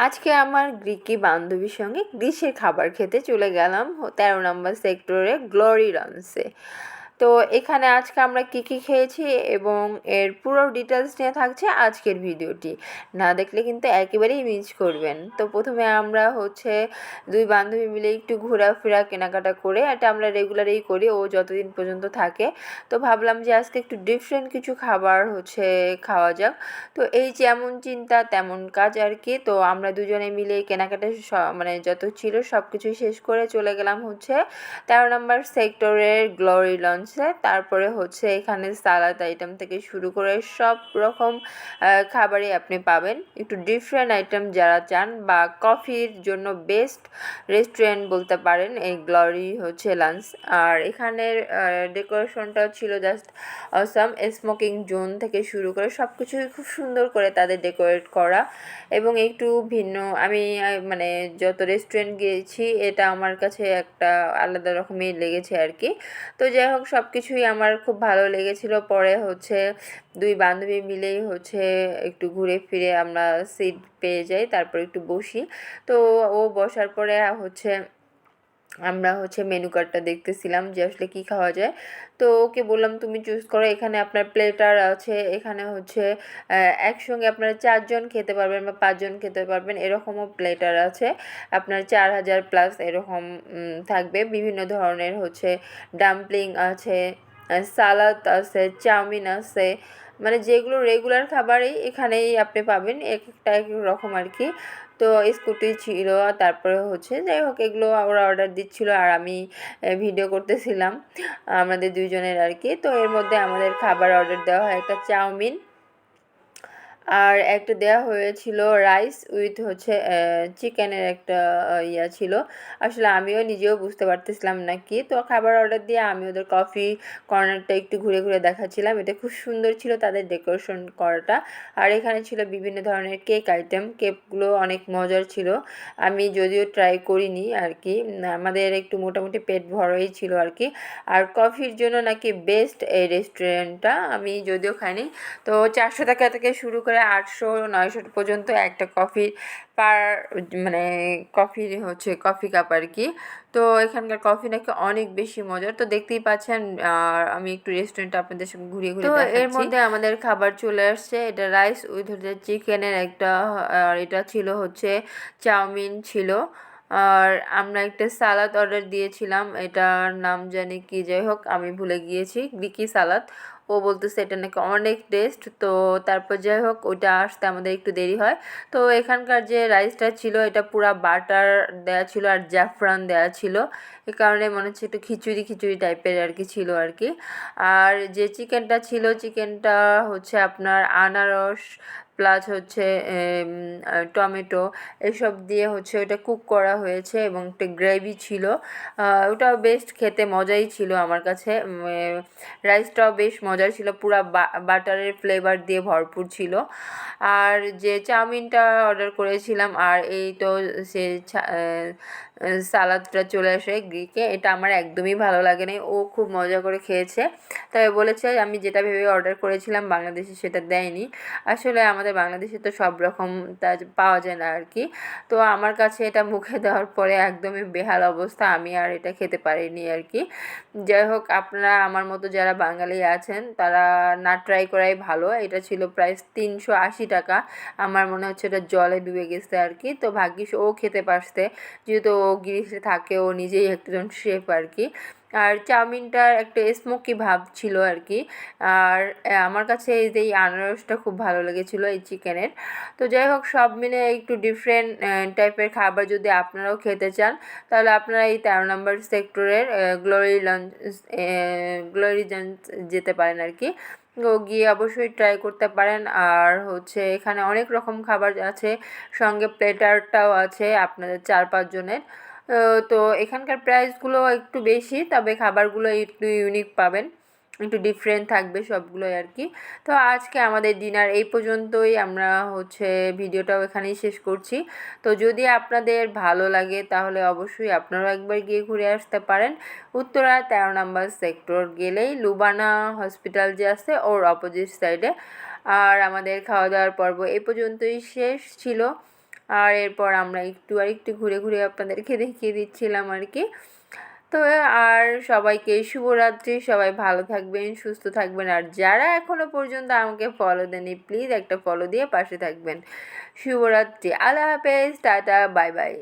আজকে আমার গ্রিকি বান্ধবীর সঙ্গে গ্রিসের খাবার খেতে চলে গেলাম তেরো নম্বর সেক্টরে গ্লোরি লঞ্চে তো এখানে আজকে আমরা কী কী খেয়েছি এবং এর পুরো ডিটেলস নিয়ে থাকছে আজকের ভিডিওটি। না দেখলে কিন্তু একেবারেই মিস করবেন। তো প্রথমে আমরা হচ্ছে দুই বান্ধবী মিলে একটু ঘোরাফেরা, কেনাকাটা করে এটা আমরা রেগুলারই করি, ও যতদিন পর্যন্ত থাকে। তো ভাবলাম যে আজকে একটু ডিফারেন্ট কিছু খাবার হচ্ছে খাওয়া যাক। তো এই যেমন চিন্তা, তেমন কাজ আর কি। তো আমরা দুজনে মিলে কেনাকাটা মানে যত ছিল সব কিছুই শেষ করে চলে গেলাম হচ্ছে তেরো নম্বর সেক্টরের গ্লোরি লঞ্চ আছে তারপরে হচ্ছে এখানে সালাদ আইটেম থেকে শুরু করে সব রকম খাবারই আপনি পাবেন। একটু ডিফারেন্ট আইটেম যারা চান বা কফির জন্য বেস্ট রেস্টুরেন্ট বলতে পারেন, এই গ্লোরি হচ্ছে লাঞ্চ আর এখানের ডেকোরেশনটাও ছিল জাস্ট অসাম স্মোকিং জোন থেকে শুরু করে সব কিছুই খুব সুন্দর করে তাদের ডেকোরেট করা এবং একটু ভিন্ন, আমি মানে যত রেস্টুরেন্ট গিয়েছি, এটা আমার কাছে একটা আলাদা রকমের লেগেছে আর কি। তো যাই হোক, সব কিছুই আমার খুব ভালো লেগেছিল। পরে হচ্ছে দুই বান্ধবী মিলেই হচ্ছে একটু ঘুরে ফিরে আমরা সিট পেয়ে যাই, তারপর একটু বসি। তো ও বসার পরে হচ্ছে আমরা হচ্ছে মেনু কার্ডটা দেখতেছিলাম যে আসলে কী খাওয়া যায়। তো ওকে বললাম, তুমি চুজ করো, এখানে আপনার প্লেটার আছে, এখানে হচ্ছে একসঙ্গে আপনারা চারজন খেতে পারবেন বা পাঁচজন খেতে পারবেন, এরকমও প্লেটার আছে। আপনার চার হাজার প্লাস এরকম থাকবে। বিভিন্ন ধরনের হচ্ছে ডাম্পলিং আছে সালাদ আছে, চাউমিন আছে মানে যেগুলো রেগুলার খাবারই এখানেই আপনি পাবেন, এক একটা এক রকম আর কি তো স্কুটি ছিল, তারপরে হচ্ছে যাই হোক, এগুলো ওরা অর্ডার দিচ্ছিল আর আমি ভিডিও করতেছিলাম। আমাদের দুজনের আর কি তো এর মধ্যে আমাদের খাবার অর্ডার দেওয়া হয় একটা চাউমিন। আর একটা দেওয়া হয়েছিল রাইস উইথ হচ্ছে চিকেনের একটা ইয়া ছিল। আসলে আমিও নিজেও বুঝতে পারতেছিলাম না কি। তো খাবার অর্ডার দিয়ে আমি ওদের কফি কর্নারটা একটু ঘুরে ঘুরে দেখাচ্ছিলাম। এটা খুব সুন্দর ছিল তাদের ডেকোরেশন করাটা। আর এখানে ছিল বিভিন্ন ধরনের কেক আইটেম। কেকগুলো অনেক মজার ছিল। আমি যদিও ট্রাই করিনি আর কি। আমাদের একটু মোটামুটি পেট ভরাই ছিল আর কি। আর কফির জন্য নাকি বেস্ট এই রেস্টুরেন্টটা আমি যদিও খাইনি। তো চারশো টাকা থেকে শুরু করে আটশো নয়শো পর্যন্ত একটা কফি পার মানে কফি হচ্ছে কফি কাপ আর কি। তো এখানকার কফি নাকি অনেক বেশি মজার। তো দেখতেই পাচ্ছেন আমি একটু রেস্টুরেন্ট আপনাদের সঙ্গে ঘুরিয়ে ঘুরিয়ে তো এর মধ্যে আমাদের খাবার চলে আসছে। এটা রাইস উইথ চিকেনের একটা আর এটা ছিল হচ্ছে চাউমিন ছিল। আর আমরা একটা সালাদ অর্ডার দিয়েছিলাম। এটার নাম জানি কি যাই হোক, আমি ভুলে গিয়েছি। গ্রিকি সালাদ। ও বলতেছে এটা নাকি অনেক টেস্ট তো তারপর যাই হোক, ওইটা আসতে আমাদের একটু দেরি হয়। তো এখানকার যে রাইসটা ছিল, এটা পুরা বাটার দেওয়া ছিল আর জাফরান দেওয়া ছিল। এ কারণে মনে হচ্ছে একটু খিচুড়ি খিচুড়ি টাইপের আর কি ছিল আর কি। আর যে চিকেনটা ছিল চিকেনটা হচ্ছে আপনার আনারস প্লাস হচ্ছে টমেটো, এসব দিয়ে হচ্ছে ওটা কুক করা হয়েছে এবং একটা গ্রেভি ছিল। ওটা বেস্ট খেতে মজাই ছিল আমার কাছে। রাইসটাও বেশ মজার ছিল, পুরা বাটারের ফ্লেভার দিয়ে ভরপুর ছিল। আর যে চাউমিনটা অর্ডার করেছিলাম, আর এই তো সে সালাদটা চলে আসে গ্রিকে, এটা আমার একদমই ভালো লাগে না ও খুব মজা করে খেয়েছে। তবে বলেছে, আমি যেটা ভেবে অর্ডার করেছিলাম, বাংলাদেশে সেটা দেয়নি। আসলে আমাদের বাংলাদেশে তো সব রকম পাওয়া যায় না আর কি। তো আমার কাছে এটা মুখে দেওয়ার পরে একদমই বেহাল অবস্থা, আমি আর এটা খেতে পারিনি আর কি। যাই হোক, আপনারা আমার মতো যারা বাঙালি আছেন, তারা না ট্রাই করাই ভালো। এটা ছিল প্রায় তিনশো আশি টাকা। আমার মনে হচ্ছে এটা জলে ডুবে গেছে আর কি। তো ভাগ্যিস ও খেতে পারছে। যেহেতু ও গ্রিসে থাকে, ও নিজেই একজন শেফ আর কি। আর চাউমিনটার একটা স্মোকি ভাব ছিল আর কি আর আমার কাছে এই যে এই আনারসটা খুব ভালো লেগেছিলো এই চিকেনের তো যাই হোক, সব মিলে একটু ডিফারেন্ট টাইপের খাবার যদি আপনারাও খেতে চান, তাহলে আপনারা এই তেরো নম্বর সেক্টরের গ্লোরি লঞ্চ গ্লোরি লঞ্চ যেতে পারেন আর কি গিয়ে অবশ্যই ট্রাই করতে পারেন। আর হচ্ছে এখানে অনেক রকম খাবার আছে, সঙ্গে প্লেটারটাও আছে আপনাদের চার পাঁচজনের। তো এখানকার প্রাইসগুলো একটু বেশি, তবে খাবারগুলো একটু ইউনিক পাবেন। একটু ডিফারেন্ট থাকবে সবগুলোই আর কি। তো আজকে আমাদের ডিনার এই পর্যন্তই। আমরা হচ্ছে ভিডিওটাও এখানেই শেষ করছি। তো যদি আপনাদের ভালো লাগে, তাহলে অবশ্যই আপনারাও একবার গিয়ে ঘুরে আসতে পারেন। উত্তরা তেরো নম্বর সেক্টর গেলেই লুবানা হসপিটাল যে আছে, ওর অপোজিট সাইডে আর আমাদের খাওয়া দাওয়ার পর্ব এই পর্যন্তই শেষ ছিল। আর এরপর আমরা একটু আর একটু ঘুরে ঘুরে আপনাদেরকে দেখিয়ে দিচ্ছিলাম আর কি। তো আর সবাইকে শুভরাত্রি, সবাই ভালো থাকবেন, সুস্থ থাকবেন। আর যারা এখনও পর্যন্ত আমাকে ফলো দেননি প্লিজ একটা ফলো দিয়ে পাশে থাকবেন। শুভরাত্রি, আল্লাহ হাফেজ, টাটা বাই বাই